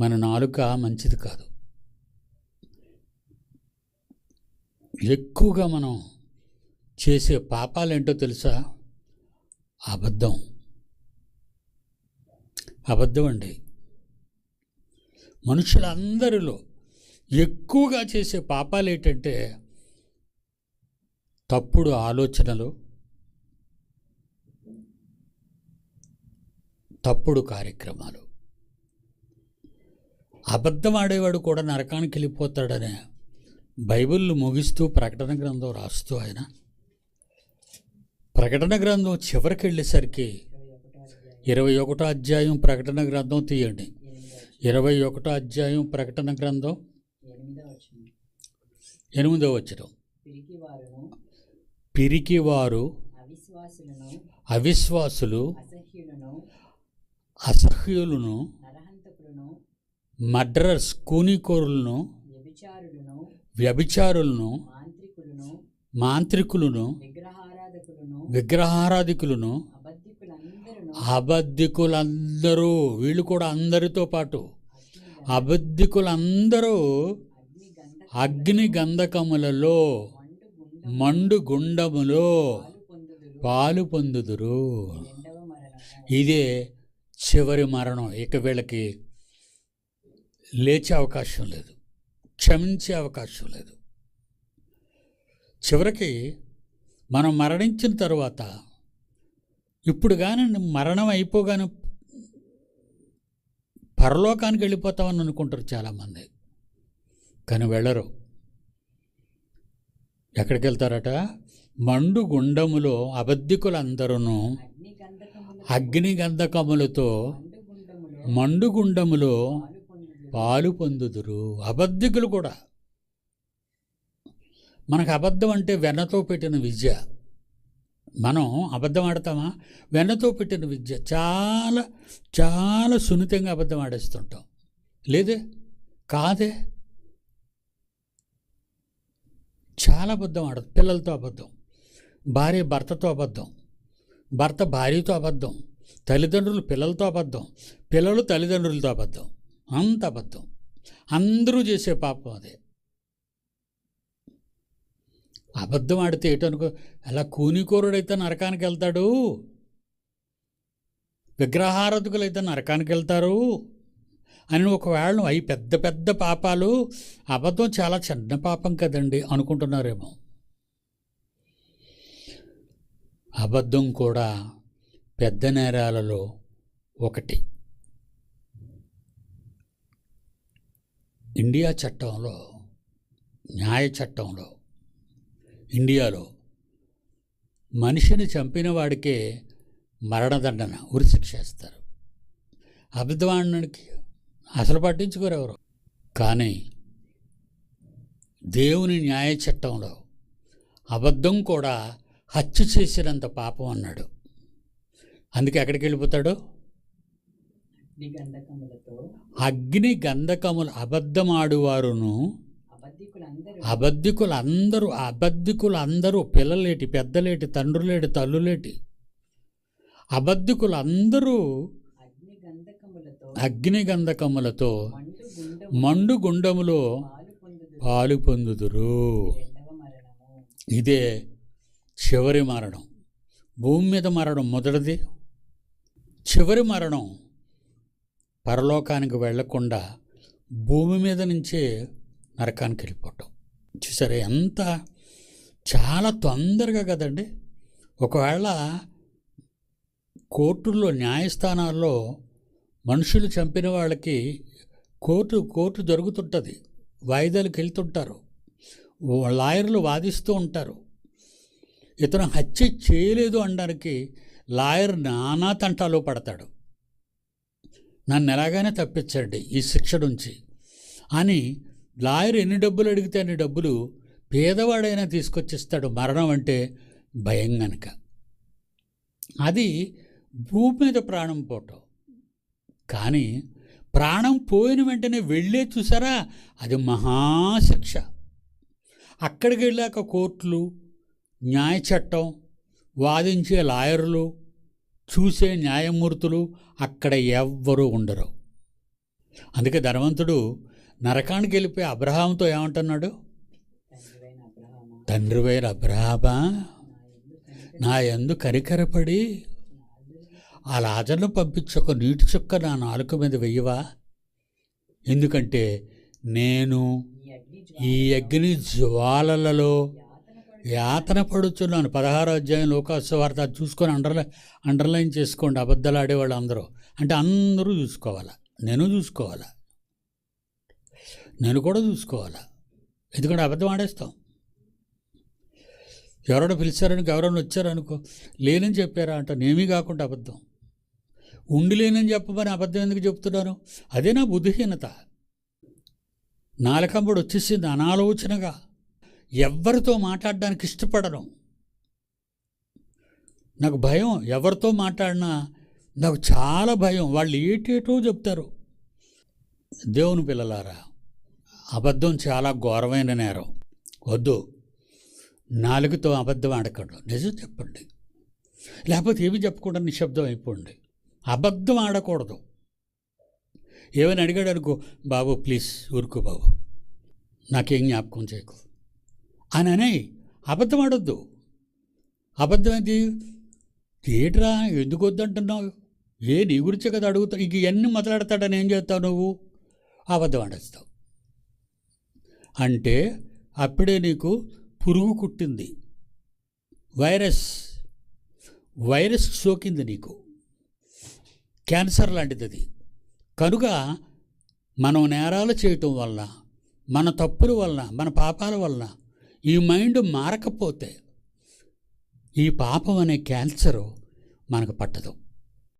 మన నాలుక మంచిది కాదు. ఎక్కువగా మనం చేసే పాపాలు ఏంటో తెలుసా? అబద్ధం. అబద్ధం అండి. మనుషులందరిలో ఎక్కువగా చేసే పాపాలు ఏంటంటే తప్పుడు ఆలోచనలు తప్పుడు కార్యక్రమాలు. అబద్ధం ఆడేవాడు కూడా నరకానికి వెళ్ళిపోతాడనే బైబిల్ ముగిస్తూ ప్రకటన గ్రంథం రాస్తూ ఆయన. ప్రకటన గ్రంథం చివరికి వెళ్ళేసరికి ఇరవై ఒకటో అధ్యాయం ప్రకటన గ్రంథం తీయండి. ఇరవై ఒకటో అధ్యాయం ప్రకటన గ్రంథం ఎనిమిదో వచ్చడం పిరికి వారు పిరికివారు అవిశ్వాసులు అసహ్యులను మడ్రర్స్ కూనికోరులను వ్యభిచారులను మాంత్రికులను విగ్రహారాధకులను అబద్ధికులందరూ వీళ్ళు కూడా అందరితో పాటు అబద్ధికులందరూ అగ్ని గంధ అగ్ని గంధకములలో మండు గుండ మండు గుండములో పాలు పొందుదురు. ఇదే చివరి మరణం. ఇక వీళ్ళకి లేచే అవకాశం లేదు. క్షమించే అవకాశం లేదు. చివరికి మనం మరణించిన తర్వాత ఇప్పుడు కానీ మరణం అయిపోగానే పరలోకానికి వెళ్ళిపోతామని అనుకుంటారు చాలామంది. కానీ వెళ్ళరు. ఎక్కడికి వెళ్తారట? మండు గుండములో అబద్ధికులందరూ అగ్ని గంధకములు అగ్ని గంధకములతో మండు గుండములో మండుగుండములో పాలు పొందుదురు. అబద్ధికులు కూడా. మనకు అబద్ధం అంటే వెన్నతో పెట్టిన విద్య. మనం అబద్ధం ఆడతామా? వెన్నతో పెట్టిన విద్య. చాలా చాలా సున్నితంగా అబద్ధం ఆడేస్తుంటాం. లేదే? కాదే? చాలా అబద్ధం ఆడదు పిల్లలతో అబద్ధం. భార్య భర్తతో అబద్ధం. భర్త భార్యతో అబద్ధం. తల్లిదండ్రులు పిల్లలతో అబద్ధం. పిల్లలు తల్లిదండ్రులతో అబద్ధం. అంత అబద్ధం. అందరూ చేసే పాపం అదే. అబద్ధం ఆడితే ఏటనుకో అలా కూనికోరుడైతే నరకానికి వెళ్తాడు విగ్రహారధకులైతే నరకానికి వెళ్తారు అని ఒకవేళ అవి పెద్ద పెద్ద పాపాలు అబద్ధం చాలా చిన్న పాపం కదండి అనుకుంటున్నారేమో. అబద్ధం కూడా పెద్ద నేరాలలో ఒకటి. ఇండియా చట్టంలో న్యాయ చట్టంలో ఇండియాలో మనిషిని చంపిన వాడికే మరణదండన ఉరిశిక్ష ఇస్తారు అబద్ధవాడికి అసలు పట్టించుకోరు ఎవరు. కానీ దేవుని న్యాయ చట్టంలో అబద్ధం కూడా హత్య చేసినంత పాపం అన్నాడు. అందుకే ఎక్కడికి వెళ్ళిపోతాడు? అగ్ని గంధకములు అబద్ధమాడువారును. అబద్ధికులందరూ అబద్ధికులందరూ అబద్ధికులందరూ పిల్లలేటి పెద్దలేటి తండ్రులేటి తల్లులేటి. అబద్ధికులందరూ అగ్ని గంధకములతో అగ్ని గంధకములతో మండు గుండము మండు గుండములో పాలు పొందుదురు ఇదే చివరి మరణం. భూమి మీద మరణం మొదటిది. చివరి మరణం. పరలోకానికి వెళ్ళకుండా భూమి మీద నుంచే నరకానికి వెళ్ళిపోవటం. చూసారా ఎంత చాలా తొందరగా కదండి. ఒకవేళ కోర్టుల్లో న్యాయస్థానాల్లో మనుషులు చంపిన వాళ్ళకి కోర్టు కోర్టు జరుగుతుంటుంది. వాయిదాలకు వెళ్తుంటారు. లాయర్లు వాదిస్తూ ఉంటారు. ఇతను హత్య చేయలేదు అనడానికి లాయర్ నానా తంటాలు పడతాడు. నన్ను ఎలాగైనా తప్పించండి ఈ శిక్ష నుంచి. అని లాయర్ ఎన్ని డబ్బులు అడిగితే అన్ని డబ్బులు పేదవాడైనా తీసుకొచ్చిస్తాడు మరణం అంటే భయం గనక. అది భూమి మీద ప్రాణం పోవటం. కానీ ప్రాణం పోయిన వెంటనే వెళ్ళే చూసారా? అది మహాశిక్ష అక్కడికి వెళ్ళాక కోర్టులు న్యాయ చట్టం వాదించే లాయర్లు చూసే న్యాయమూర్తులు అక్కడ ఎవ్వరూ ఉండరు. అందుకే ధనవంతుడు నరకానికి వెళ్ళిపోయి అబ్రహాంతో ఏమంటున్నాడు? తండ్రివైన అబ్రహామా అబ్రహామా? నా ఎందు కరికరపడి ఆ లాజర్ను పంపించి ఒక నీటి చుక్క నా నాలుక మీద వెయ్యవా? ఎందుకంటే నేను ఈ అగ్ని జ్వాలలలో యాతన పడి పడుతున్నాను పదహారో అధ్యాయం లోకాసువార్త అది చూసుకొని అండర్లై అండర్లైన్ చేసుకోండి. అబద్ధాలు ఆడేవాళ్ళు అందరూ. అంటే అందరూ చూసుకోవాలా? నేను చూసుకోవాలా? నేను కూడా చూసుకోవాలా? ఎందుకంటే అబద్ధం ఆడేస్తాం. ఎవరైనా పిలిచారని ఎవరైనా వచ్చారనుకో లేనని చెప్పారా అంట నేమీ కాకుండా అబద్ధం. ఉండి లేనని చెప్పమని అబద్ధం ఎందుకు చెప్తున్నాను అదే నా బుద్ధిహీనత. నాలుకంబడి వచ్చేసింది అనాలోచనగా. ఎవరితో మాట్లాడడానికి ఇష్టపడను నాకు భయం ఎవరితో మాట్లాడినా నాకు చాలా భయం. వాళ్ళు ఏటేటో చెప్తారు. దేవుని పిల్లలారా అబద్ధం చాలా ఘోరమైన నేరం. వద్దు నాలుగుతో అబద్ధం ఆడకండి నిజం చెప్పండి. లేకపోతే ఏమి చెప్పకుండా నిశ్శబ్దం అయిపోండి. అబద్ధం ఆడకూడదు. ఏమైనా అడిగాడు అనుకో బాబు ప్లీజ్ ఊరుకో బాబు. నాకేం జ్ఞాపకం చేయకు. అని అనే అబద్ధం ఆడొద్దు. అబద్ధం ఏంటి ఏట్రా ఎందుకు వద్దంటున్నావు? ఏ నీ గురించే కదా అడుగుతావు ఇంక ఇవన్నీ మొదలాడతాడని ఏం చేస్తావు నువ్వు? అబద్ధం ఆడేస్తావు. అంటే అప్పుడే నీకు పురుగు కుట్టింది. వైరస్ వైరస్ సోకింది నీకు. క్యాన్సర్ లాంటిది అది కనుక మనం నేరాలు చేయటం వల్ల మన తప్పుల వలన మన పాపాల వలన ఈ మైండ్ మారకపోతే ఈ పాపం అనే క్యాన్సరు మనకు పట్టదు.